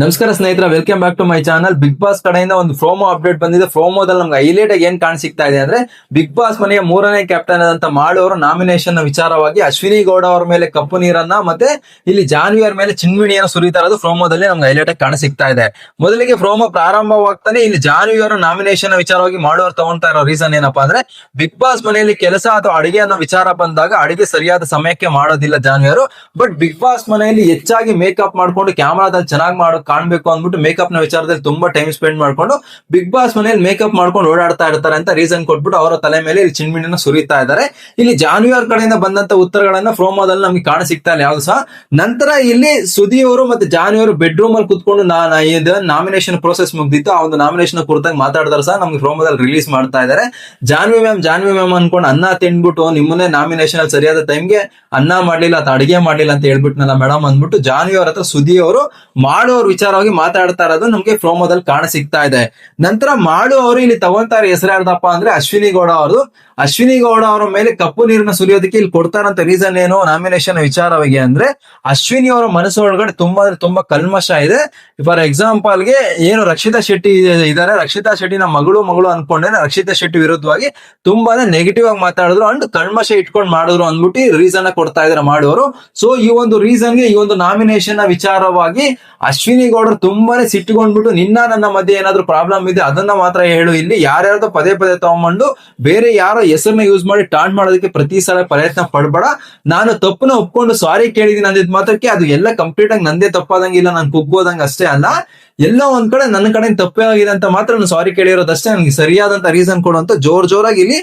ನಮಸ್ಕಾರ ಸ್ನೇಹಿತರ welcome back to my channel big boss ಕಡೆಯಿಂದ ಒಂದು ಫ್ರೋಮೋ ಅಪ್ಡೇಟ್ ಬಂದಿದೆ. ಫ್ರೋಮೋದಲ್ಲಿ ನಮ್ಗೆ ಹೈಲೈಟ್ ಆಗಿ ಏನ್ ಕಾಣಿಸ್ತಾ ಇದೆ ಅಂದ್ರೆ ಬಿಗ್ ಬಾಸ್ ಮನೆಯ ಮೂರನೇ ಕ್ಯಾಪ್ಟನ್ ಆದಂತ ಮಾಡುವವರು ನಾಮಿನೇಷನ್ನ ವಿಚಾರವಾಗಿ ಅಶ್ವಿನಿ ಗೌಡ ಅವರ ಮೇಲೆ ಕಪ್ಪು ನೀರನ್ನ ಮತ್ತೆ ಇಲ್ಲಿ ಜಾನ್ವಿ ಅವರ ಮೇಲೆ ಚಿನ್ಮಿಣಿಯನ್ನು ಸುರಿತಾ ಇರೋದು ಫ್ರೋಮೋದಲ್ಲಿ ನಮ್ಗೆ ಹೈಲೈಟ್ ಆಗಿ ಕಾಣಿಸ್ತಾ ಇದೆ. ಮೊದಲಿಗೆ ಫ್ರೋಮೋ ಪ್ರಾರಂಭವಾಗ್ತಾನೆ, ಇಲ್ಲಿ ಜಾನ್ವಿ ಅವರ ನಾಮಿನೇಷನ್ ವಿಚಾರವಾಗಿ ಮಾಡುವವರು ತಗೊಂತಾ ಇರೋ ರೀಸನ್ ಏನಪ್ಪಾ ಅಂದ್ರೆ ಬಿಗ್ ಬಾಸ್ ಮನೆಯಲ್ಲಿ ಕೆಲಸ ಅಥವಾ ಅಡಿಗೆ ಅನ್ನೋ ವಿಚಾರ ಬಂದಾಗ ಅಡಿಗೆ ಸರಿಯಾದ ಸಮಯಕ್ಕೆ ಮಾಡೋದಿಲ್ಲ ಜಾನ್ವಿ ಅವರು. ಬಟ್ ಬಿಗ್ ಬಾಸ್ ಮನೆಯಲ್ಲಿ ಹೆಚ್ಚಾಗಿ ಮೇಕಪ್ ಮಾಡ್ಕೊಂಡು ಕ್ಯಾಮರಾದಲ್ಲಿ ಚೆನ್ನಾಗಿ ಮಾಡೋ ಕಾಣ್ಬೇಕು ಅಂದ್ಬಿಟ್ಟು ಮೇಕಪ್ನ ವಿಚಾರದಲ್ಲಿ ತುಂಬಾ ಟೈಮ್ ಸ್ಪೆಂಡ್ ಮಾಡ್ಕೊಂಡು ಬಿಗ್ ಬಾಸ್ ಮನೆಯಲ್ಲಿ ಮೇಕಪ್ ಮಾಡ್ಕೊಂಡು ಓಡಾಡ್ತಾ ಇರ್ತಾರೆ ಅಂತ ರೀಸನ್ ಕೊಟ್ಬಿಟ್ಟು ಅವರ ತಲೆ ಮೇಲೆ ಇಲ್ಲಿ ಚಿನ್ಮಿಣಿನ ಸುರಿತಾ ಇದ್ದಾರೆ. ಇಲ್ಲಿ ಜಾನ್ವಿಯರ್ ಕಡೆಯಿಂದ ಬಂದಂತ ಉತ್ತರಗಳನ್ನ ಪ್ರೋಮೋದಲ್ಲಿ ನಮ್ಗೆ ಕಾಣ ಸಿಗ್ತಾ ಇಲ್ಲ, ಯಾವ್ದು ಸಹ? ನಂತರ ಇಲ್ಲಿ ಸುದಿ ಅವರು ಮತ್ತೆ ಜಾನ್ವಿ ಬೆಡ್ರೂಮ್ ಅಲ್ಲಿ ಕುತ್ಕೊಂಡು ನಾಮಿನೇಷನ್ ಪ್ರೋಸೆಸ್ ಮುಗ್ದಿತ್ತು. ಆ ಒಂದು ನಾಮಿನೇಷನ್ ಕುರಿತಾಗಿ ಮಾತಾಡಿದ್ರೆ ಸಹ ನಮ್ಗೆ ಫ್ರೋಮೋದಲ್ಲಿ ರಿಲೀಸ್ ಮಾಡ್ತಾ ಇದ್ದಾರೆ. ಜಾನ್ವಿ ಮ್ಯಾಮ್ ಜಾನ್ವಿ ಮ್ಯಾಮ್ ಅನ್ಕೊಂಡು ಅನ್ನ ತಿನ್ಬಿಟ್ಟು ನಿಮ್ಮನ್ನೇ ನಾಮಿನೇಷನ್ ಅಲ್ಲಿ ಸರಿಯಾದ ಟೈಮ್ಗೆ ಅನ್ನ ಮಾಡ್ಲಿಲ್ಲ ಅಥವಾ ಅಡಿಗೆ ಮಾಡ್ಲಿಲ್ಲ ಅಂತ ಹೇಳ್ಬಿಟ್ನಲ್ಲ ಮೇಡಮ್ ಅಂದ್ಬಿಟ್ಟು ಜಾನ್ವಿ ಅವ್ರ ಹತ್ರ ಸುದಿ ಅವರು ಮಾಡೋರ್ ವಿಚಾರವಾಗಿ ಮಾತಾಡ್ತಾ ಇರೋದು ನಮ್ಗೆ ಪ್ರೋಮೋದಲ್ಲಿ ಕಾಣ ಸಿಗ್ತಾ ಇದೆ. ನಂತರ ಮಾಡು ಅವರು ಇಲ್ಲಿ ತಗೊಂತಾರೆ ಹೆಸರು ಯಾರ್ದಪ್ಪ ಅಂದ್ರೆ ಅಶ್ವಿನಿ ಗೌಡ ಅವರು ಅಶ್ವಿನಿ ಗೌಡ ಅವರ ಮೇಲೆ ಕಪ್ಪು ನೀರನ್ನ ಸುರಿಯೋದಕ್ಕೆ ಇಲ್ಲಿ ಕೊಡ್ತಾರಂತ ರೀಸನ್ ಏನು? ನಾಮಿನೇಷನ್ ವಿಚಾರವಾಗಿ ಅಂದ್ರೆ ಅಶ್ವಿನಿ ಅವರ ಮನಸ್ಸು ಒಳಗಡೆ ತುಂಬಾ ಅಂದ್ರೆ ತುಂಬಾ ಕಲ್ಮಶ ಇದೆ. ಫಾರ್ ಎಕ್ಸಾಂಪಲ್ಗೆ ಏನು ರಕ್ಷಿತಾ ಶೆಟ್ಟಿ ಇದಾರೆ ರಕ್ಷಿತಾ ಶೆಟ್ಟಿ ನಮ್ಮ ಮಗಳು ಮಗಳು ಅನ್ಕೊಂಡೆ ರಕ್ಷಿತಾ ಶೆಟ್ಟಿ ವಿರುದ್ಧವಾಗಿ ತುಂಬಾನೇ ನೆಗೆಟಿವ್ ಆಗಿ ಮಾತಾಡಿದ್ರು ಅಂಡ್ ಕಲ್ಮಶ ಇಟ್ಕೊಂಡು ಮಾಡಿದ್ರು ಅಂದ್ಬಿಟ್ಟು ರೀಸನ್ ಕೊಡ್ತಾ ಇದಾರೆ ಮಾಡುವರು ಸೊ ಈ ಒಂದು ರೀಸನ್ಗೆ ಈ ಒಂದು ನಾಮಿನೇಷನ್ ವಿಚಾರವಾಗಿ ಅಶ್ವಿನಿ ಗೌಡರು ತುಂಬಾನೇ ಸಿಟ್ಟುಗೊಂಡ್ಬಿಟ್ಟು ನಿನ್ನ ನನ್ನ ಮಧ್ಯೆ ಏನಾದ್ರು ಪ್ರಾಬ್ಲಮ್ ಇದೆ ಅದನ್ನ ಮಾತ್ರ ಹೇಳು. ಇಲ್ಲಿ ಯಾರ್ಯಾರ್ದು ಪದೇ ಪದೇ ತಗೊಂಬಂಡು ಬೇರೆ ಯಾರೋ ಹೆಸರನ್ನ ಯೂಸ್ ಮಾಡಿ ಟಾಂಟ್ ಮಾಡೋದಕ್ಕೆ ಪ್ರತಿ ಸಲ ಪ್ರಯತ್ನ ಪಡ್ಬೇಡ. ನಾನು ತಪ್ಪನ್ನ ಒಪ್ಕೊಂಡು ಸಾರಿ ಕೇಳಿದೀನಿ ಅಂದಿದ್ ಮಾತ್ರಕ್ಕೆ ಅದು ಎಲ್ಲ ಕಂಪ್ಲೀಟ್ ಆಗಿ ನಂದೇ ತಪ್ಪಾದಂಗಿಲ್ಲ, ನಾನು ಕುಗ್ಗೋದಂಗ ಅಷ್ಟೇ ಅಲ್ಲ. ಎಲ್ಲೋ ಒಂದ್ ಕಡೆ ನನ್ನ ಕಡೆ ತಪ್ಪೇ ಆಗಿದೆ ಅಂತ ಮಾತ್ರ ನಾನು ಸಾರಿ ಕೇಳಿರೋದಷ್ಟೇ. ನನಗೆ ಸರಿಯಾದಂತ ರೀಸನ್ ಕೊಡು ಅಂತ ಜೋರ್ ಜೋರಾಗಿ ಇಲ್ಲಿ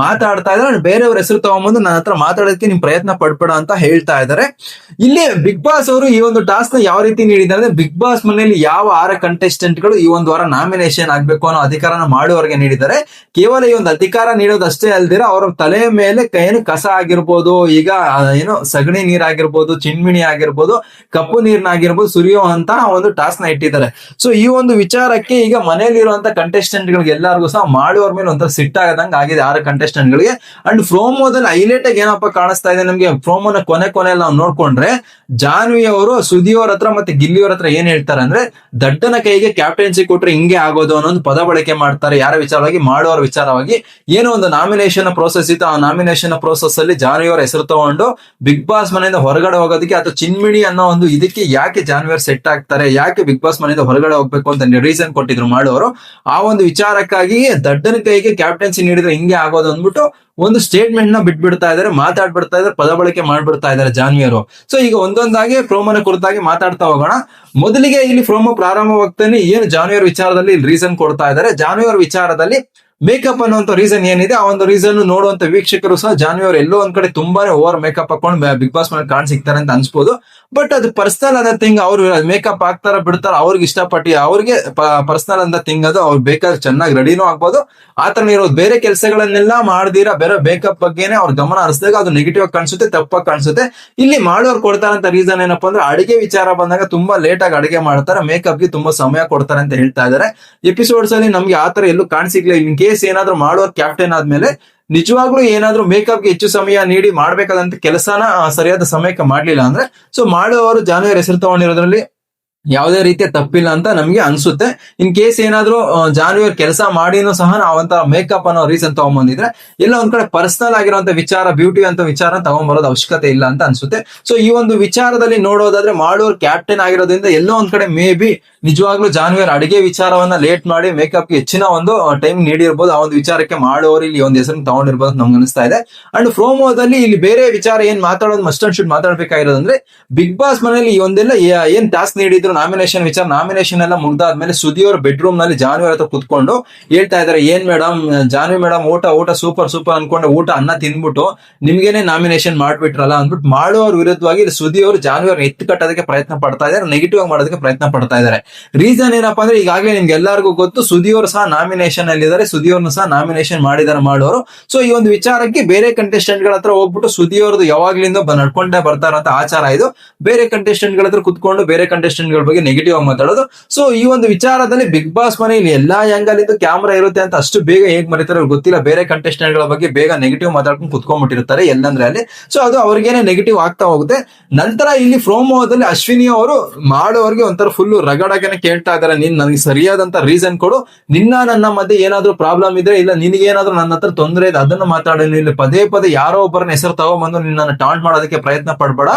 ಮಾತಾಡ್ತಾ ಇದ್ದಾರೆ. ಬೇರೆಯವ್ರ ಹೆಸರು ತಗೊಂಬಂದು ನನ್ನ ಹತ್ರ ಮಾತಾಡೋದಕ್ಕೆ ನಿಮ್ ಪ್ರಯತ್ನ ಪಡ್ಬೇಡ ಅಂತ ಹೇಳ್ತಾ ಇದ್ದಾರೆ. ಇಲ್ಲಿ ಬಿಗ್ ಬಾಸ್ ಅವರು ಈ ಒಂದು ಟಾಸ್ಕ್ನ ಯಾವ ರೀತಿ ನೀಡಿದ್ದಾರೆ ಅಂದ್ರೆ ಬಿಗ್ ಬಾಸ್ ಮನೆಯಲ್ಲಿ ಯಾವ ಆರ ಕಂಟೆಸ್ಟೆಂಟ್ಗಳು ಈ ಒಂದು ವಾರ ನಾಮಿನೇಷನ್ ಆಗ್ಬೇಕು ಅನ್ನೋ ಅಧಿಕಾರನ ಮಾಡುವವರಿಗೆ ನೀಡಿದ್ದಾರೆ. ಕೇವಲ ಈ ಒಂದು ಅಧಿಕಾರ ನೀಡೋದಷ್ಟೇ ಅಲ್ದಿರ ಅವರ ತಲೆ ಮೇಲೆ ಏನು ಕಸ ಆಗಿರ್ಬೋದು, ಈಗ ಏನು ಸಗಣಿ ನೀರಾಗಿರ್ಬೋದು, ಚಿಣ್ಮಿಣಿ ಆಗಿರ್ಬೋದು, ಕಪ್ಪು ನೀರ್ನಾಗಿರ್ಬೋದು ಅಂತ ಒಂದು ಟಾಸ್ಕ್ನ ಇಟ್ಟಿದ್ದಾರೆ. ಸೊ ಈ ಒಂದು ವಿಚಾರಕ್ಕೆ ಈಗ ಮನೆಯಲ್ಲಿರುವಂತ ಕಂಟೆಸ್ಟೆಂಟ್ ಗಳಿಗೆ ಎಲ್ಲರಿಗೂ ಸಹ ಮಾಡುವವ್ರ ಮೇಲೆ ಒಂಥರ ಸಿಟ್ಟಾಗದಂಗ ಆಗಿದೆ ಆರು ಕಂಟೆಸ್ಟೆಂಟ್ ಗಳಿಗೆ ಅಂಡ್ ಪ್ರೋಮೋದಲ್ಲಿ ಹೈಲೈಟ್ ಆಗಿ ಏನಪ್ಪ ಕಾಣಿಸ್ತಾ ಇದೆ ನಮ್ಗೆ ಪ್ರೋಮೋನ ಕೊನೆ ಕೊನೆ ನಾವು ನೋಡ್ಕೊಂಡ್ರೆ ಜಾನ್ವಿ ಅವರು ಸುದಿ ಅವ್ರ ಹತ್ರ ಮತ್ತೆ ಗಿಲ್ಲಿ ಅವ್ರ ಹತ್ರ ಏನ್ ಹೇಳ್ತಾರೆ ಅಂದ್ರೆ ದಡ್ಡನ ಕೈಗೆ ಕ್ಯಾಪ್ಟನ್ಸಿ ಕೊಟ್ರೆ ಹಿಂಗೆ ಆಗೋದು ಅನ್ನೋ ಒಂದು ಪದ ಬಳಕೆ ಮಾಡ್ತಾರೆ. ಯಾರ ವಿಚಾರವಾಗಿ? ಮಾಡುವವರ ವಿಚಾರವಾಗಿ. ಏನೋ ಒಂದು ನಾಮಿನೇಷನ್ ಪ್ರೋಸೆಸ್ ಇತ್ತು. ಆ ನಾಮಿನೇಷನ್ ಪ್ರೋಸೆಸ್ ಅಲ್ಲಿ ಜಾನ್ವಿ ಅವರ ಹೆಸರು ತಗೊಂಡು ಬಿಗ್ ಬಾಸ್ ಮನೆಯಿಂದ ಹೊರಗಡೆ ಹೋಗೋದಕ್ಕೆ ಅಥವಾ ಚಿನ್ಮಿಣಿ ಅನ್ನೋ ಒಂದು ಇದಕ್ಕೆ ಯಾಕೆ ಜಾನ್ವಿಯರ್ ಸೆಟ್ ಆಗ್ತಾರೆ? ಯಾಕೆ ಬಿಗ್ ಬಾಸ್ ಮನೆಯಿಂದ ಹೊರಗಡೆ ಹೋಗ್ಬೇಕು ಅಂತ ರೀಸನ್ ಕೊಟ್ಟಿದ್ರು ಮಾಡೋರು. ಆ ಒಂದು ವಿಚಾರಕ್ಕಾಗಿ ದಡ್ಡನ ಕೈಗೆ ಕ್ಯಾಪ್ಟನ್ಸಿ ನೀಡಿದ್ರೆ ಹಿಂಗೆ ಆಗೋದು ಅಂದ್ಬಿಟ್ಟು ಒಂದು ಸ್ಟೇಟ್ಮೆಂಟ್ನ ಬಿಟ್ಬಿಡ್ತಾ ಇದಾರೆ, ಮಾತಾಡ್ಬಿಡ್ತಾ ಇದಾರೆ ಪದ ಬಳಕೆ ಮಾಡ್ಬಿಡ್ತಾ ಇದಾರೆ ಜಾನ್ವಿಯರು. ಸೊ ಈಗ ಒಂದೊಂದಾಗಿ ಪ್ರೋಮೋನ ಕುರಿತಾಗಿ ಮಾತಾಡ್ತಾ ಹೋಗೋಣ. ಮೊದಲಿಗೆ ಇಲ್ಲಿ ಪ್ರೋಮೋ ಪ್ರಾರಂಭವಾಗ್ತಾನೆ ಏನು ಜಾನ್ವಿಯರ್ ವಿಚಾರದಲ್ಲಿ ರೀಸನ್ ಕೊಡ್ತಾ ಇದ್ದಾರೆ ಜಾನ್ವಿಯರ್ ವಿಚಾರದಲ್ಲಿ ಮೇಕಪ್ ಅನ್ನುವಂಥ ರೀಸನ್ ಏನಿದೆ, ಆ ಒಂದು ರೀಸನ್ ನೋಡುವಂತ ವೀಕ್ಷಕರು ಸಹ ಜಾನ್ವಿಯರ್ ಎಲ್ಲೋ ಒಂದ್ ಕಡೆ ತುಂಬಾನೇ ಓವರ್ ಮೇಕಪ್ ಹಾಕೊಂಡು ಬಿಗ್ ಬಾಸ್ ಮೇಲೆ ಕಾಣ್ ಸಿಗ್ತಾರೆ ಅಂತ ಅನ್ಸ್ಬೋದು. ಬಟ್ ಅದು ಪರ್ಸನಲ್ ಅನ್ನೋ ಥಿಂಗ್ ಅವ್ರು ಮೇಕಪ್ ಹಾಕ್ತಾರ ಬಿಡ್ತಾರ ಅವ್ರಿಗೆ ಇಷ್ಟಪಟ್ಟು ಅವ್ರಿಗೆ ಪರ್ಸನಲ್ ಅಂತ ಥಿಂಗ್ ಅದು ಅವ್ರು ಬೇಕಾದ್ರೆ ಚೆನ್ನಾಗಿ ರೆಡಿನೂ ಆಗ್ಬೋದು. ಆತರ ಇರೋದು. ಬೇರೆ ಕೆಲಸಗಳನ್ನೆಲ್ಲ ಮಾಡ್ದಿರಾ ಬೇರೆ ಮೇಕಪ್ ಬಗ್ಗೆನೆ ಅವ್ರ ಗಮನ ಹರಿಸಿದಾಗ ಅದು ನೆಗೆಟಿವ್ ಆಗಿ ಕಾಣಿಸುತ್ತೆ, ತಪ್ಪಾಗಿ ಕಾಣಿಸುತ್ತೆ. ಇಲ್ಲಿ ಮಾಡೋರು ಕೊಡ್ತಾರಂತ ರೀಸನ್ ಏನಪ್ಪಾ ಅಂದ್ರೆ ಅಡಿಗೆ ವಿಚಾರ ಬಂದಾಗ ತುಂಬಾ ಲೇಟ್ ಆಗಿ ಅಡಿಗೆ ಮಾಡ್ತಾರೆ ಮೇಕಪ್ಗೆ ತುಂಬಾ ಸಮಯ ಕೊಡ್ತಾರೆ ಅಂತ ಹೇಳ್ತಾ ಇದಾರೆ. ಎಪಿಸೋಡ್ಸ್ ಅಲ್ಲಿ ನಮ್ಗೆ ಆತರ ಎಲ್ಲೂ ಕಾಣಿಸಿಕ್ಲೇ ಇನ್ ಕೇಸ್ ಏನಾದ್ರು ಮಾಡುವ ಕ್ಯಾಪ್ಟನ್ ಆದ್ಮೇಲೆ ನಿಜವಾಗ್ಲೂ ಏನಾದ್ರು ಮೇಕಪ್ಗೆ ಹೆಚ್ಚು ಸಮಯ ನೀಡಿ ಮಾಡ್ಬೇಕಾದಂತ ಕೆಲಸನ ಸರಿಯಾದ ಸಮಯಕ್ಕೆ ಮಾಡ್ಲಿಲ್ಲ ಅಂದ್ರೆ ಸೊ ಮಾಡುವವರು ಜಾನುವಾರು ಹೆಸರು ತಗೊಂಡಿರೋದ್ರಲ್ಲಿ ಯಾವುದೇ ರೀತಿಯ ತಪ್ಪಿಲ್ಲ ಅಂತ ನಮ್ಗೆ ಅನ್ಸುತ್ತೆ. ಇನ್ ಕೇಸ್ ಏನಾದ್ರೂ ಜಾನ್ವಿಯರ್ ಕೆಲಸ ಮಾಡಿನೂ ಸಹ ನಾವಂತ ಮೇಕಪ್ ಅನ್ನೋ ರೀಸನ್ ತಗೊಂಬಂದಿದ್ರೆ, ಎಲ್ಲ ಒಂದ್ ಕಡೆ ಪರ್ಸನಲ್ ಆಗಿರುವಂತ ವಿಚಾರ ಬ್ಯೂಟಿ ಅಂತ ವಿಚಾರ ತಗೊಂಡ್ಬರೋದು ಅವಶ್ಯಕತೆ ಇಲ್ಲ ಅಂತ ಅನ್ಸುತ್ತೆ. ಸೊ ಈ ಒಂದು ವಿಚಾರದಲ್ಲಿ ನೋಡೋದಾದ್ರೆ ಮಾಡೋರು ಕ್ಯಾಪ್ಟನ್ ಆಗಿರೋದ್ರಿಂದ ಎಲ್ಲೋ ಒಂದ್ ಕಡೆ ಮೇ ಬಿ ನಿಜವಾಗ್ಲೂ ಜಾನ್ವಿಯರ್ ಅಡಿಗೆ ವಿಚಾರವನ್ನ ಲೇಟ್ ಮಾಡಿ ಮೇಕಪ್ ಹೆಚ್ಚಿನ ಒಂದು ಟೈಮ್ ನೀಡಿರ್ಬೋದು. ಆ ಒಂದು ವಿಚಾರಕ್ಕೆ ಮಾಡೋರು ಇಲ್ಲಿ ಒಂದು ಹೆಸರು ತಗೊಂಡಿರ್ಬೋದು ನಮ್ಗೆ ಅನಿಸ್ತಾ ಇದೆ. ಅಂಡ್ ಪ್ರೋಮೋದಲ್ಲಿ ಇಲ್ಲಿ ಬೇರೆ ವಿಚಾರ ಏನ್ ಮಾತಾಡೋದು ಮಸ್ಟ್ ಅಂಡ್ ಶುಡ್ ಮಾತಾಡ್ಬೇಕಾಗಿರೋದಂದ್ರೆ ಬಿಗ್ ಬಾಸ್ ಮನೆಯಲ್ಲಿ ಈ ಒಂದೆಲ್ಲ ಏನ್ ಟಾಸ್ಕ್ ನೀಡಿದ್ರು ನಾಮಿನೇಷನ್ ವಿಚಾರ ನಾಮಿನೇಷನ್ ಎಲ್ಲ ಮುಗ್ದಾದ್ಮೇಲೆ ಸುದಿಯೋರ್ ಬೆಡ್ರೂಮ್ನಲ್ಲಿ ಜಾನ್ವಿ ಹತ್ರ ಕುತ್ಕೊಂಡು ಹೇಳ್ತಾ ಇದಾರೆ, ಏನ್ ಮೇಡಮ್ ಜಾನ್ವಿ ಮೇಡಮ್ ಊಟ ಊಟ ಸೂಪರ್ ಸೂಪರ್ ಅನ್ಕೊಂಡು, ಊಟ ಅನ್ನ ತಿಂದ್ಬಿಟ್ಟು ನಿಮ್ಗೇನೆ ನಾಮಿನೇಷನ್ ಮಾಡ್ಬಿಟ್ರಲ್ಲ ಅಂದ್ಬಿಟ್ಟು ಮಾಡೋರ್ ವಿರುದ್ಧವಾಗಿ ಸುದಿ ಅವರು ಜಾನ್ವಿ ಅವ್ರನ್ನ ಎತ್ತು ಕಟ್ಟೋದಕ್ಕೆ ಪ್ರಯತ್ನ ಪಡ್ತಾ ಇದಾರೆ ನೆಗೆಟಿವ್ ಆಗಿ ಮಾಡೋದಕ್ಕೆ ಪ್ರಯತ್ನ ಪಡ್ತಾ ಇದಾರೆ. ರೀಸನ್ ಏನಪ್ಪಾ ಅಂದ್ರೆ ಈಗಾಗಲೇ ನಿಮ್ಗೆ ಎಲ್ಲರಿಗೂ ಗೊತ್ತು ಸುದಿಯವರು ಸಹ ನಾಮಿನೇಷನ್ ಅಲ್ಲಿ ಇದಾರೆ ಸುದಿಯವ್ರನ್ನ ಸಹ ನಾಮಿನೇಷನ್ ಮಾಡಿದಾರೆ ಮಾಡೋರು. ಸೊ ಈ ಒಂದು ವಿಚಾರಕ್ಕೆ ಬೇರೆ ಕಂಟೆಸ್ಟೆಂಟ್ಗಳ ಹತ್ರ ಹೋಗ್ಬಿಟ್ಟು ಸುದಿಯವ್ರದ್ದು ಯಾವಾಗ್ಲಿಂದ ನಡ್ಕೊಂಡೇ ನಡ್ಕೊಂಡೇ ಬರ್ತಾರಂತ ಆಚಾರ ಇದು. ಬೇರೆ ಕಂಟೆಸ್ಟೆಂಟ್ಗಳ ಹತ್ರ ಕುತ್ಕೊಂಡು ಬೇರೆ ಕಂಟೆಸ್ಟೆಂಟ್ ಕಂಟೆಸ್ಟೆಂಟ್ಗಳ ಬಗ್ಗೆ ನೆಗೆಟಿವ್ ಆಗಿ ಮಾತಾಡೋದು. ಸೊ ಈ ಒಂದು ವಿಚಾರದಲ್ಲಿ ಬಿಗ್ ಬಾಸ್ ಮನೆಯಲ್ಲಿ ಎಲ್ಲಾ ಆಂಗಲ್ ಇಂದ ಕ್ಯಾಮ್ರಾ ಇರುತ್ತೆ ಅಂತ ಅಷ್ಟು ಬೇಗ ಹೇಗ್ ಮರಿತಾರೆ ಗೊತ್ತಿಲ್ಲ. ಬೇರೆ ಕಂಟೆಸ್ಟೆಂಟ್ಗಳ ಬಗ್ಗೆ ಬೇಗ ನೆಗೆಟಿವ್ ಮಾತಾಡ್ಕೊಂಡು ಕುತ್ಕೊಂಡ್ಬಿಟ್ಟಿರ್ತಾರೆ ಎಲ್ಲಂದ್ರೆ ಅಲ್ಲಿ. ಸೊ ಅದು ಅವ್ರಿಗೇನೆ ನೆಗೆಟಿವ್ ಆಗ್ತಾ ಹೋಗುತ್ತೆ. ನಂತರ ಇಲ್ಲಿ ಫ್ರೋಮೋದಲ್ಲಿ ಅಶ್ವಿನಿ ಅವರು ಮಾಡೋರಿಗೆ ಒಂಥರ ಫುಲ್ ರಗಡಾಗನೆ ಕೇಳ್ತಾ ಇದಾರೆ. ನೀನ್ ನನಗೆ ಸರಿಯಾದಂತ ರೀಸನ್ ಕೊಡು. ನಿನ್ನ ನನ್ನ ಮಧ್ಯೆ ಏನಾದ್ರೂ ಪ್ರಾಬ್ಲಮ್ ಇದ್ರೆ ಇಲ್ಲ, ನಿನಗೆ ಏನಾದ್ರೂ ನನ್ನ ಹತ್ರ ತೊಂದರೆ ಇದೆ, ಅದನ್ನ ಮಾತಾಡಿ. ಇಲ್ಲಿ ಪದೇ ಪದೇ ಯಾರೋ ಒಬ್ಬರನ್ನ ಹೆಸರು ತಗೊಂಡ್ಬಂದು ನಿನ್ನ ಟಾಂಟ್ ಮಾಡೋದಕ್ಕೆ ಪ್ರಯತ್ನ ಪಡ್ಬೇಡ.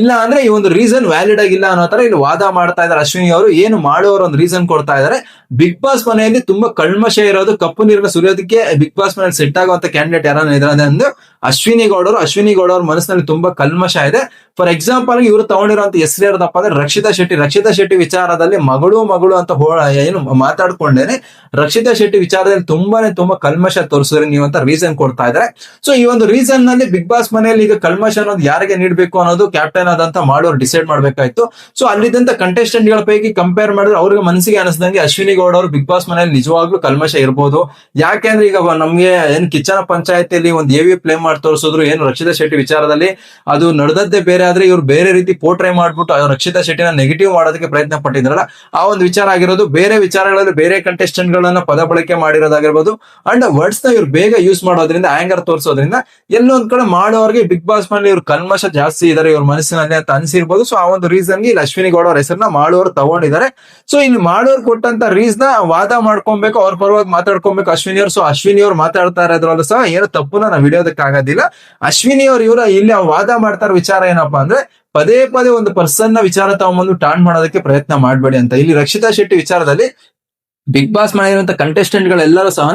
ಇಲ್ಲ ಅಂದ್ರೆ ಈ ಒಂದು ರೀಸನ್ ವ್ಯಾಲಿಡ್ ಆಗಿಲ್ಲ ಅನ್ನೋ ತರ ಇಲ್ಲಿ ವಾದ ಮಾಡ್ತಾ ಇದಾರೆ ಅಶ್ವಿನಿ ಅವರು, ಏನು ಮಾಡೋರು ಒಂದು ರೀಸನ್ ಕೊಡ್ತಾ ಇದ್ದಾರೆ. ಬಿಗ್ ಬಾಸ್ ಮನೆಯಲ್ಲಿ ತುಂಬಾ ಕಳ್ಮಶ ಇರೋದು, ಕಪ್ಪು ನೀರಿನ ಸುರಿಯೋದಕ್ಕೆ ಬಿಗ್ ಬಾಸ್ ಮನೆಯಲ್ಲಿ ಸೆಟ್ ಆಗುವಂತ ಕ್ಯಾಂಡಿಡೇಟ್ ಯಾರನ್ನ ಇದ್ದಾರೆ ಅಂದ್ರೆ ಅಶ್ವಿನಿ ಗೌಡರು. ಅಶ್ವಿನಿ ಗೌಡ ಅವ್ರ ಮನಸ್ಸಿನಲ್ಲಿ ತುಂಬಾ ಕಲ್ಮಶ ಇದೆ. ಫಾರ್ ಎಕ್ಸಾಂಪಲ್ ಇವರು ತಗೊಂಡಿರೋಂತ ಹೆಸರು ಇರೋದಪ್ಪ ಅಂದ್ರೆ ರಕ್ಷಿತಾ ಶೆಟ್ಟಿ. ರಕ್ಷಿತಾ ಶೆಟ್ಟಿ ವಿಚಾರದಲ್ಲಿ ಮಗಳು ಮಗಳು ಅಂತ ಹೋ ಏನು ಮಾತಾಡ್ಕೊಂಡೇನೆ. ರಕ್ಷಿತಾ ಶೆಟ್ಟಿ ವಿಚಾರದಲ್ಲಿ ತುಂಬಾನೇ ತುಂಬಾ ಕಲ್ಮಶ ತೋರಿಸಿದ್ರೆ ನೀವು ಅಂತ ರೀಸನ್ ಕೊಡ್ತಾ ಇದ್ರೆ ಸೊ ಈ ಒಂದು ರೀಸನ್ನಲ್ಲಿ ಬಿಗ್ ಬಾಸ್ ಮನೆಯಲ್ಲಿ ಈಗ ಕಲ್ಮಶ ಅನ್ನೋದು ಯಾರಿಗೆ ನೀಡಬೇಕು ಅನ್ನೋದು ಕ್ಯಾಪ್ಟನ್ ಆದಂತ ಮಾಡೋರು ಡಿಸೈಡ್ ಮಾಡ್ಬೇಕಾಯ್ತು. ಸೊ ಅಲ್ಲಿದ್ದಂತ ಕಂಟೆಸ್ಟೆಂಟ್ಗಳ ಪೈಕಿ ಕಂಪೇರ್ ಮಾಡಿದ್ರೆ ಅವ್ರಿಗೆ ಮನಸ್ಸಿಗೆ ಅನಿಸಿದಂಗೆ ಅಶ್ವಿನಿ ಗೌಡ ಅವರು ಬಿಗ್ ಬಾಸ್ ಮನೆಯಲ್ಲಿ ನಿಜವಾಗ್ಲೂ ಕಲ್ಮಶ ಇರ್ಬೋದು. ಯಾಕೆಂದ್ರೆ ಈಗ ನಮ್ಗೆ ಏನ್ ಕಿಚ್ಚನ ಪಂಚಾಯತಿಯಲ್ಲಿ ಒಂದು ಎ ವಿ ಪ್ಲೇ ಮಾಡಿ ತೋರಿಸಿದ್ರು, ಏನು ರಕ್ಷಿತಾ ಶೆಟ್ಟಿ ವಿಚಾರದಲ್ಲಿ ಅದು ನಡೆದದ್ದೇ ಬೇರೆ ಆದ್ರೆ ಇವ್ರು ಬೇರೆ ರೀತಿ ಪೋಟ್ರೈ ಮಾಡ್ಬಿಟ್ಟು ರಕ್ಷಿತಾ ಶೆಟ್ಟಿನ ನೆಗೆಟಿವ್ ಮಾಡೋದಕ್ಕೆ ಪ್ರಯತ್ನ ಪಟ್ಟಿದ್ರಲ್ಲ, ಆ ಒಂದು ವಿಚಾರ ಆಗಿರೋದು ಬೇರೆ ವಿಚಾರಗಳಲ್ಲಿ ಬೇರೆ ಕಂಟೆಸ್ಟೆಂಟ್ ಗಳನ್ನ ಪದ ಬಳಕೆ ಮಾಡಿರೋದಾಗಿರ್ಬೋದು. ಅಂಡ್ ವರ್ಡ್ಸ್ನ ಇವ್ರು ಬೇಗ ಯೂಸ್ ಮಾಡೋದ್ರಿಂದ ಆಂಗರ್ ತೋರಿಸೋದ್ರಿಂದ ಎಲ್ಲೊಂದ್ ಕಡೆ ಮಾಡೋರಿಗೆ ಬಿಗ್ ಬಾಸ್ನಲ್ಲಿ ಇವ್ರ ಕಲ್ಮಶ ಜಾಸ್ತಿ ಇದಾರೆ, ಇವ್ರ ಮನಸ್ಸಿನಲ್ಲಿ ಅಂತ ಅನ್ಸಿರ್ಬೋದು. ಸೊ ಆ ಒಂದು ರೀಸನ್ಗೆ ಇಲ್ಲಿ ಅಶ್ವಿನಿ ಗೌಡ ಅವ್ರ ಹೆಸರನ್ನ ಮಾಡೋರು ತಗೊಂಡಿದ್ದಾರೆ. ಸೊ ಇಲ್ಲಿ ಮಾಡೋರು ಕೊಟ್ಟಂತ ರೀಸನ್ ವಾದ ಮಾಡ್ಕೊಬೇಕು, ಅವ್ರ ಪರವಾಗಿ ಮಾತಾಡ್ಕೊಬೇಕು ಅಶ್ವಿನಿ ಅವ್ರು. ಸೊ ಅಶ್ವಿನಿ ಅವ್ರು ಮಾತಾಡ್ತಾ ಇರೋದ್ರಲ್ಲೂ ಸಹ ಏನು ತಪ್ಪುನ ನಾವು ವಿಡಿಯೋದಕ್ಕಾಗೋದಿಲ್ಲ ಅಶ್ವಿನಿ ಅವ್ರು ಇವ್ರ ಇಲ್ಲಿ ವಾದ ಮಾಡ್ತಾರ ವಿಚಾರ ಏನಪ್ಪಾ ಅಂದ್ರೆ ಪದೇ ಪದೇ ಒಂದು ಪರ್ಸನ್ನ ವಿಚಾರ ತಗೊಂಬಂದು ಟಾನ್ ಮಾಡೋದಕ್ಕೆ ಪ್ರಯತ್ನ ಮಾಡಬೇಡಿ ಅಂತ. ಇಲ್ಲಿ ರಕ್ಷಿತಾ ಶೆಟ್ಟಿ ವಿಚಾರದಲ್ಲಿ ಬಿಗ್ ಬಾಸ್ ಮಾಡಿರುವಂತ ಕಂಟೆಸ್ಟೆಂಟ್ ಗಳೆಲ್ಲರೂ ಸಹ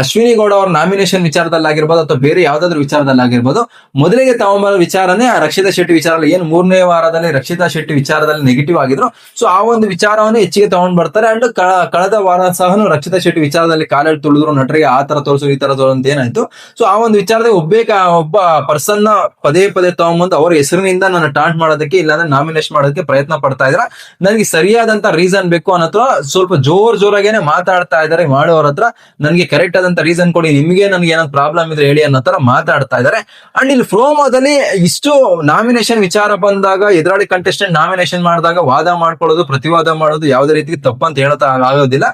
ಅಶ್ವಿನಿ ಗೌಡ ಅವರ ನಾಮಿನೇಷನ್ ವಿಚಾರದಲ್ಲಾಗಿರ್ಬೋದು ಅಥವಾ ಬೇರೆ ಯಾವ್ದಾದ್ರು ವಿಚಾರದಲ್ಲಾಗಿರ್ಬೋದು. ಮೊದಲಿಗೆ ತಗೊಂಬರೋ ವಿಚಾರನೇ ಆ ರಕ್ಷಿತಾ ಶೆಟ್ಟಿ ವಿಚಾರದಲ್ಲಿ, ಏನು ಮೂರನೇ ವಾರದಲ್ಲಿ ರಕ್ಷಿತಾ ಶೆಟ್ಟಿ ವಿಚಾರದಲ್ಲಿ ನೆಗೆಟಿವ್ ಆಗಿದ್ರು. ಸೊ ಆ ಒಂದು ವಿಚಾರವನ್ನು ಹೆಚ್ಚಿಗೆ ತಗೊಂಡ್ ಬರ್ತಾರೆ ಅಂಡ್ ಕಳೆದ ವಾರ ಸಹ ರಕ್ಷಿತಾ ಶೆಟ್ಟಿ ವಿಚಾರದಲ್ಲಿ ಕಾಲೆಡ್ ತುಳಿದ್ರು, ನಟರಿಗೆ ಆ ತರ ತೋರಿಸು, ಈ ತರ ತೋರಿಸು ಅಂತ ಏನಾಯ್ತು. ಸೊ ಆ ಒಂದು ವಿಚಾರದಲ್ಲಿ ಒಬ್ಬೇ ಒಬ್ಬ ಪರ್ಸನ್ನ ಪದೇ ಪದೇ ತಗೊಂಬಂದು ಅವ್ರ ಹೆಸರಿನಿಂದ ನನ್ನ ಟಾಂಟ್ ಮಾಡೋದಕ್ಕೆ ಇಲ್ಲಾಂದ್ರೆ ನಾಮಿನೇಷನ್ ಮಾಡೋದಕ್ಕೆ ಪ್ರಯತ್ನ ಪಡ್ತಾ ಇದ್ರ. ನನಗೆ ಸರಿಯಾದಂತ ರೀಸನ್ ಬೇಕು ಅನ್ನೋ ಸ್ವಲ್ಪ ಜೋರ್ ಜೋರಾಗೇನೆ ಮಾತಾಡ್ತಾ ಇದಾರೆ ಮಾಡೋರ ಹತ್ರ ನನಗೆ ಕರೆಕ್ಟ್ ಆದಂತ ರೀಸನ್ ಕೊಡಿ, ನಿಮ್ಗೆ ನನ್ಗೆ ಏನಾದ್ರು ಪ್ರಾಬ್ಲಮ್ ಇದ್ರೆ ಹೇಳಿ ಅನ್ನೋ ತರ ಮಾತಾಡ್ತಾ ಇದಾರೆ ಅಂಡ್ ಇಲ್ಲಿ ಪ್ರೋಮೋದಲ್ಲಿ ಇಷ್ಟು ನಾಮಿನೇಷನ್ ವಿಚಾರ ಬಂದಾಗ, ಎದುರಾಳಿ ಕಂಟೆಸ್ಟೆಂಟ್ ನಾಮಿನೇಷನ್ ಮಾಡಿದಾಗ ವಾದ ಮಾಡ್ಕೊಳ್ಳೋದು, ಪ್ರತಿವಾದ ಮಾಡೋದು ಯಾವುದೇ ರೀತಿ ತಪ್ಪಂತ ಹೇಳ್ತಾ ಆಗೋದಿಲ್ಲ.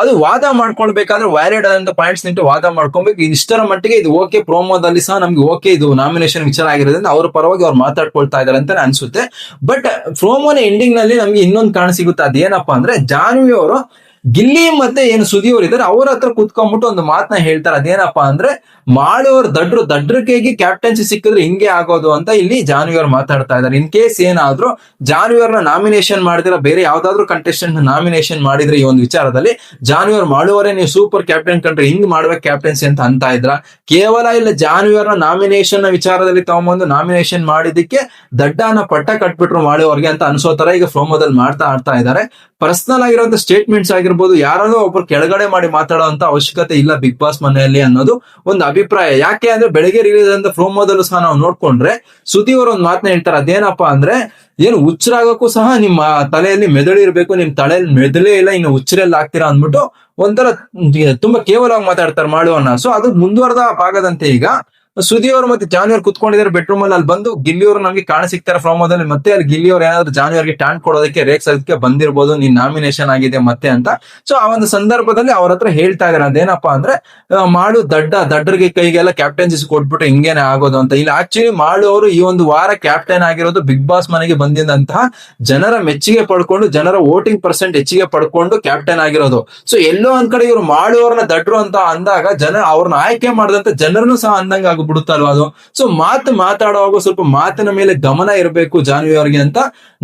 ಅದು ವಾದ ಮಾಡ್ಕೊಳ್ಬೇಕಾದ್ರೆ ವ್ಯಾಲಿಡ್ ಆದಂತ ಪಾಯಿಂಟ್ಸ್ ನಿಂತು ವಾದ ಮಾಡ್ಕೊಬೇಕು ಇಷ್ಟರ ಮಟ್ಟಿಗೆ ಇದು ಓಕೆ ಪ್ರೋಮೋದಲ್ಲಿ ಸಹ ನಮ್ಗೆ ಓಕೆ ಇದು ನಾಮಿನೇಷನ್ ವಿಚಾರ ಆಗಿರೋದ್ರಿಂದ ಅವ್ರ ಪರವಾಗಿ ಅವ್ರು ಮಾತಾಡ್ಕೊಳ್ತಾ ಇದಾರೆ ಅಂತ ಅನ್ಸುತ್ತೆ. ಬಟ್ ಪ್ರೋಮೋನ ಎಂಡಿಂಗ್ನಲ್ಲಿ ನಮ್ಗೆ ಇನ್ನೊಂದು ಕಾಣ ಸಿಗುತ್ತೆ. ಅದೇನಪ್ಪಾ ಅಂದ್ರೆ ಜಾನ್ವಿ ಅವರು ಗಿಲ್ಲಿ ಮತ್ತೆ ಏನು ಸುದಿಯವರು ಇದ್ದಾರೆ ಇದಾರೆ ಅವ್ರ ಹತ್ರ ಕುತ್ಕೊಂಡ್ಬಿಟ್ಟು ಒಂದು ಮಾತನ್ನ ಹೇಳ್ತಾರೆ. ಅದೇನಪ್ಪಾ ಅಂದ್ರೆ ಮಾಡೋರ್ ದಡ್ರು ದಡ್ರಕೆಗೆ ಕ್ಯಾಪ್ಟನ್ಸಿ ಸಿಕ್ಕಿದ್ರೆ ಹಿಂಗೆ ಆಗೋದು ಅಂತ ಇಲ್ಲಿ ಜಾನ್ವಿ ಮಾತಾಡ್ತಾ ಇದಾರೆ ಇನ್ ಕೇಸ್ ಏನಾದ್ರೂ ಅವ್ರನ್ನ ನಾಮಿನೇಷನ್ ಮಾಡಿದ್ರೆ ಬೇರೆ ಯಾವ್ದಾದ್ರು ಕಂಟೆಸ್ಟೆಂಟ್ ನಾಮಿನೇಷನ್ ಮಾಡಿದ್ರೆ ಈ ಒಂದು ವಿಚಾರದಲ್ಲಿ ಜಾನ್ವಿಯರ್ ಮಾಡುವವರೇ ನೀವು ಸೂಪರ್ ಕ್ಯಾಪ್ಟನ್ ಕಂಡ್ರೆ ಹಿಂಗ್ ಮಾಡ್ಬೇಕು ಕ್ಯಾಪ್ಟನ್ಸಿ ಅಂತ ಅಂತ ಇದ್ರ. ಕೇವಲ ಇಲ್ಲ ಜಾನ್ವಿ ನ ನಾಮಿನೇಷನ್ ವಿಚಾರದಲ್ಲಿ ತಗೊಂಬಂದು ನಾಮಿನೇಷನ್ ಮಾಡಿದಕ್ಕೆ ದಡ್ಡನ ಪಟ್ಟ ಕಟ್ಬಿಟ್ರು ಮಾಡುವವರಿಗೆ ಅಂತ ಅನ್ಸೋ ತರ ಈಗ ಫ್ರೋಮೋದಲ್ಲಿ ಮಾಡ್ತಾ ಆಡ್ತಾ ಇದ್ದಾರೆ. ಪರ್ಸನಲ್ ಆಗಿರುವಂತ ಸ್ಟೇಟ್ಮೆಂಟ್ಸ್ ಆಗಿರ್ಬೋದು ಯಾರಾದ್ರೂ ಒಬ್ರು ಕೆಳಗಡೆ ಮಾಡಿ ಮಾತಾಡುವಂತ ಅವಶ್ಯಕತೆ ಇಲ್ಲ ಬಿಗ್ ಬಾಸ್ ಮನೆಯಲ್ಲಿ ಅನ್ನೋದು ಒಂದು ಅಭಿಪ್ರಾಯ. ಯಾಕೆ ಅಂದ್ರೆ ಬೆಳಿಗ್ಗೆ ರಿಲೀಸ್ ಅಂತ ಪ್ರೋಮೋದಲ್ಲೂ ಸಹ ನಾವು ನೋಡ್ಕೊಂಡ್ರೆ ಸುದ್ದಿ ಅವರು ಒಂದು ಮಾತನ್ನ ಹೇಳ್ತಾರೆ, ಅದೇನಪ್ಪಾ ಅಂದ್ರೆ ಏನು ಹುಚ್ಚರಾಗಕ್ಕೂ ಸಹ ನಿಮ್ಮ ತಲೆಯಲ್ಲಿ ಮೆದುಳು ಇರ್ಬೇಕು ನಿಮ್ ತಲೆಯಲ್ಲಿ ಮೆದುಳೇ ಇಲ್ಲ, ಇನ್ನು ಉಚ್ಚರಲ್ಲಿ ಆಗ್ತೀರಾ ಅಂದ್ಬಿಟ್ಟು ಒಂಥರ ತುಂಬಾ ಕೇವಲವಾಗಿ ಮಾತಾಡ್ತಾರೆ ಮಾಡುವನ್ನ ಸೊ ಅದು ಮುಂದುವರೆದ ಭಾಗದಂತೆ ಈಗ ಸುದಿ ಅವರು ಮತ್ತೆ ಜಾನ್ವಿಯರ್ ಕುತ್ಕೊಂಡಿದ್ದಾರೆ ಬೆಡ್ರೂಮ್ ಅಲ್ಲಿ ಅಲ್ಲಿ ಬಂದು ಗಿಲ್ಲಿಯವರು ನಮಗೆ ಕಾಣ ಸಿಗ್ತಾರೆ ಫ್ರೋಮೋದಲ್ಲಿ ಮತ್ತೆ ಅಲ್ಲಿ ಗಿಲ್ಲಿಯವರು ಏನಾದ್ರು ಜಾನ್ವಿಯರ್ಗೆ ಟ್ಯಾಂಟ್ ಕೊಡೋದಕ್ಕೆ ರೇಕ್ಸೋದಕ್ಕೆ ಬಂದಿರ್ಬೋದು, ನೀನ್ ನಾಮಿನೇಷನ್ ಆಗಿದೆ ಮತ್ತೆ ಅಂತ. ಸೊ ಆ ಒಂದು ಸಂದರ್ಭದಲ್ಲಿ ಅವ್ರ ಹತ್ರ ಹೇಳ್ತಾ ಇದಾರೆ ಅದೇನಪ್ಪಾ ಅಂದ್ರೆ ಮಾಡು ದಡ್ಡ ದಡ್ಡರಿಗೆ ಕೈಗೆಲ್ಲ ಕ್ಯಾಪ್ಟನ್ಸಿ ಕೊಟ್ಬಿಟ್ಟು ಹಿಂಗೇನೆ ಆಗೋದು ಅಂತ. ಇಲ್ಲಿ ಆಕ್ಚುಲಿ ಮಾಳು ಅವರು ಈ ಒಂದು ವಾರ ಕ್ಯಾಪ್ಟನ್ ಆಗಿರೋದು ಬಿಗ್ ಬಾಸ್ ಮನೆಗೆ ಬಂದಿದ್ದಂತಹ ಜನರ ಮೆಚ್ಚುಗೆ ಪಡ್ಕೊಂಡು, ಜನರ ವೋಟಿಂಗ್ ಪರ್ಸೆಂಟ್ ಹೆಚ್ಚಿಗೆ ಪಡ್ಕೊಂಡು ಕ್ಯಾಪ್ಟನ್ ಆಗಿರೋದು. ಸೊ ಎಲ್ಲೋ ಒಂದ್ ಕಡೆ ಇವ್ರು ಮಾಡುವವ್ರನ್ನ ದಡ್ರು ಅಂತ ಅಂದಾಗ ಜನ ಅವ್ರನ್ನ ಆಯ್ಕೆ ಮಾಡಿದಂತ ಜನರನ್ನು ಸಹ ಅಂದಂಗ ಆಗ್ಬಿಡುತ್ತಲ್ವ ಅದು? ಸೊ ಮಾತು ಮಾತಾಡುವಾಗ ಸ್ವಲ್ಪ ಮಾತಿನ ಮೇಲೆ ಗಮನ ಇರಬೇಕು ಜಾನ್ವಿ ಅವ್ರಿಗೆ ಅಂತ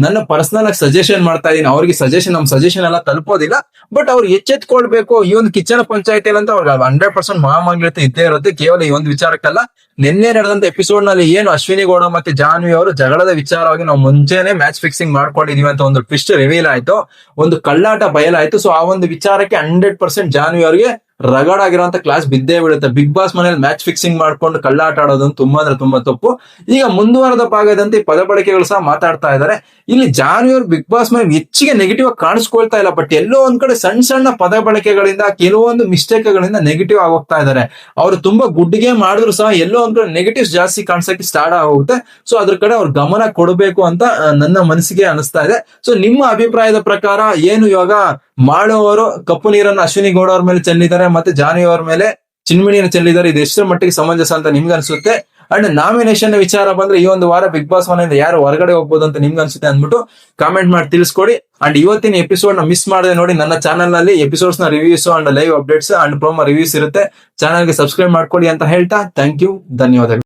ನನ್ನ ಪರ್ಸನಲ್ ಆಗಿ ಸಜೆಷನ್ ಮಾಡ್ತಾ ಇದೀನಿ. ಅವ್ರಿಗೆ ಸಜೆಷನ್ ನಮ್ ಸಜೆಷನ್ ಎಲ್ಲ ತಲುಪೋದಿಲ್ಲ. ಬಟ್ ಅವ್ರು ಎಚ್ಚೆತ್ಕೊಳ್ಬೇಕು ಈ ಒಂದು ಕಿಚನ್ ಪಂಚಾಯತಿ ಅಂತ ಅವ್ರಿಗೆ ಹಂಡ್ರೆಡ್ ಪರ್ಸೆಂಟ್ ಮಹಾಮಂಗ್ಲತೆ ಇದ್ದೇ ಇರುತ್ತೆ. ಕೇವಲ ಈ ಒಂದು ವಿಚಾರಕ್ಕಲ್ಲ, ನಿನ್ನೆ ನಡೆದಂತ ಎಪಿಸೋಡ್ನಲ್ಲಿ ಏನು ಅಶ್ವಿನಿ ಗೌಡ ಮತ್ತೆ ಜಾನ್ವಿ ಅವರು ಜಗಳದ ವಿಚಾರವಾಗಿ ನಾವು ಮುಂಚೆನೆ ಮ್ಯಾಚ್ ಫಿಕ್ಸಿಂಗ್ ಮಾಡ್ಕೊಂಡಿದೀವಿ ಅಂತ ಒಂದು ಟ್ವಿಸ್ಟ್ ರಿವೀಲ್ ಆಯ್ತು. ಒಂದು ಕಳ್ಳಾಟ ಬಯಲಾಯ್ತು. ಸೊ ಆ ಒಂದು ವಿಚಾರಕ್ಕೆ ಹಂಡ್ರೆಡ್ ಪರ್ಸೆಂಟ್ ಜಾನ್ವಿ ಅವರಿಗೆ ರಗಡ್ ಆಗಿರುವಂತ ಕ್ಲಾಸ್ ಬಿದ್ದೇ ಬಿಡುತ್ತೆ. ಬಿಗ್ ಬಾಸ್ ಮನೇಲಿ ಮ್ಯಾಚ್ ಫಿಕ್ಸಿಂಗ್ ಮಾಡ್ಕೊಂಡು ಕಳ್ಳ ಆಟ ಆಡೋದು ತುಂಬಾ ಅಂದ್ರೆ ತುಂಬಾ ತಪ್ಪು. ಈಗ ಮುಂದುವರೆದ ಭಾಗದಂತೆ ಪದ ಬಳಕೆಗಳು ಸಹ ಮಾತಾಡ್ತಾ ಇದ್ದಾರೆ. ಇಲ್ಲಿ ಜಾನ್ವಿಯವ್ರು ಬಿಗ್ ಬಾಸ್ ಮನೆ ಹೆಚ್ಚಿಗೆ ನೆಗೆಟಿವ್ ಆಗಿ ಕಾಣಿಸ್ಕೊಳ್ತಾ ಇಲ್ಲ ಬಟ್ ಎಲ್ಲೋ ಒಂದ್ ಕಡೆ ಸಣ್ಣ ಸಣ್ಣ ಪದ ಬಳಕೆಗಳಿಂದ ಕೆಲವೊಂದು ಮಿಸ್ಟೇಕ್ ಗಳಿಂದ ನೆಗೆಟಿವ್ ಆಗಿ ಹೋಗ್ತಾ ಇದ್ದಾರೆ. ಅವರು ತುಂಬಾ ಗುಡ್ಗೆ ಮಾಡಿದ್ರು ಸಹ ಎಲ್ಲೋ ಒಂದ್ ಕಡೆ ನೆಗೆಟಿವ್ ಜಾಸ್ತಿ ಕಾಣಿಸಕ್ಕೆ ಸ್ಟಾರ್ಟ್ ಆಗೋಗುತ್ತೆ. ಸೊ ಅದ್ರ ಕಡೆ ಅವ್ರ ಗಮನ ಕೊಡಬೇಕು ಅಂತ ನನ್ನ ಮನಸ್ಸಿಗೆ ಅನಿಸ್ತಾ ಇದೆ. ಸೊ ನಿಮ್ಮ ಅಭಿಪ್ರಾಯದ ಪ್ರಕಾರ ಏನು ಇವಾಗ ಮಾಡುವವರು ಕಪ್ಪು ನೀರನ್ನು ಅಶ್ವಿನಿ ಗೌಡ ಅವ್ರ ಮೇಲೆ ಚೆಲ್ಲಿದ್ದಾರೆ ಮತ್ತೆ ಜಾನಿ ಅವ್ರ ಮೇಲೆ ಚಿನ್ಮಿಣಿಯನ್ನು ಚೆಲ್ಲಿದ್ದಾರೆ. ಇದು ಎಷ್ಟರ ಮಟ್ಟಿಗೆ ಸಮಂಜಸ ಅಂತ ನಿಮ್ಗೆ ಅನ್ಸುತ್ತೆ? ಅಂಡ್ ನಾಮಿನೇಷನ್ ವಿಚಾರ ಬಂದ್ರೆ ಈ ಒಂದು ವಾರ ಬಿಗ್ ಬಾಸ್ ಮನೆಯಿಂದ ಯಾರು ಹೊರಗಡೆ ಹೋಗ್ಬೋದು ಅಂತ ನಿಮ್ಗೆ ಅನ್ಸುತ್ತೆ ಅಂದ್ಬಿಟ್ಟು ಕಾಮೆಂಟ್ ಮಾಡಿ ತಿಳಿಸ್ಕೊಡಿ. ಅಂಡ್ ಇವತ್ತಿನ ಎಪಿಸೋಡ್ನ ಮಿಸ್ ಮಾಡದೆ ನೋಡಿ ನನ್ನ ಚಾನಲ್ನಲ್ಲಿ ಎಪಿಸೋಡ್ಸ್ನ reviews and live updates and promo reviews ಇರುತ್ತೆ. ಚಾನಲ್ಗೆ ಸಬ್ಸ್ಕ್ರೈಬ್ ಮಾಡ್ಕೊಳ್ಳಿ ಅಂತ ಹೇಳ್ತಾ ಥ್ಯಾಂಕ್ ಯು ಧನ್ಯವಾದಗಳು.